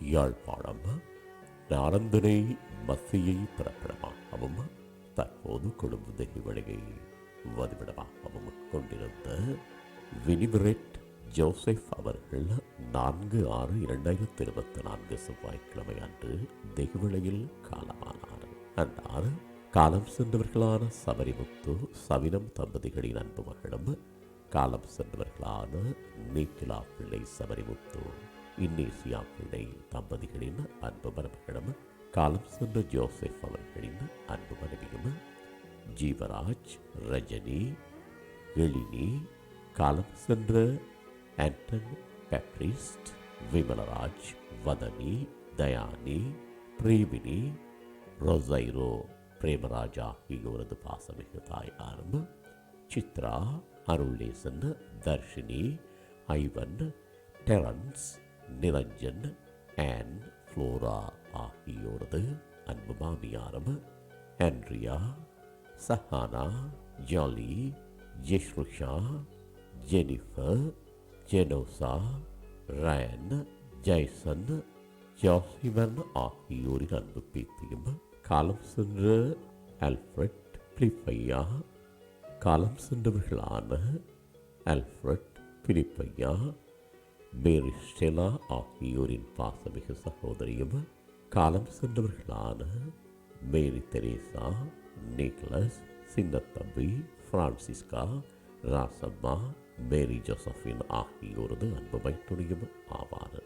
யாழ்ப்பாணம் நாரந்தனை மத்தியை பிறப்பிடமாகவும் தற்போது கொழும்பு வந்துவிடமா வதிவிடமாகவும் கொண்டிருந்த வினிபிரெட் ஜோசப் அவர்கள் நான்கு ஆறு இரண்டாயிரத்தி இருபத்தி நான்கு செவ்வாய்க்கிழமை அன்று தெஹிவளையில் காலமானார். அன்னார் காலம் சென்றவர்களான சபரிமுத்து சவினம் தம்பதிகளின் அன்பு மகளும் காலம் சென்றவர்களான நீக்கிலா பிள்ளை சபரிமுத்து இன்னேசியா பிள்ளை தம்பதிகளின் அன்பு மரபுகளும் காலம் சென்ற ஜோசப் அவர்களின் அன்பு மனைவியும் ஜீவராஜ் ரஜினி எழினி காலம் சென்ற ஆண்டன் பேப்ரிஸ்ட் விமலராஜ் வதனி தயானி பிரேமினி ரொசைரோ பிரேமராஜ் ஆகியோரது பாசமிகு தாயாரும் Chitra Arulesan Dharshini Ivan Terrence Niranjan Ann Flora ஆகியோரது அன்பு மாமியாரும் Henria Sahana Jolly Jeshrusha Jennifer Jenosa Ryan Jason Jasivan ஆகியோரின் அன்பு பேத்தியும் காலம் சென்ற ஆல்ஃபிரட் பிலிப்பையா காலம் சென்றவர்களான ஆல்ஃபிரட் பிலிப்பையா மேரி ஸ்டெலா ஆகியோரின் பாசமிகு சகோதரியும் காலம் சென்றவர்களான Mary Teresa Nicholas Chinnathambi Francisca Rasamma Mary Josephine ஆகியோரது அன்புமை துணியும் ஆவார்.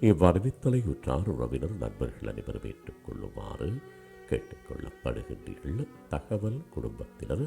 இவ்வறிவித்தலை உற்றார் உறவினர் நண்பர்கள் அனைவரும் ஏற்றுக்கொள்ளுமாறு கேட்டுக்கொள்ளப்படுகின்றீர்கள். தகவல் குடும்பத்தினர்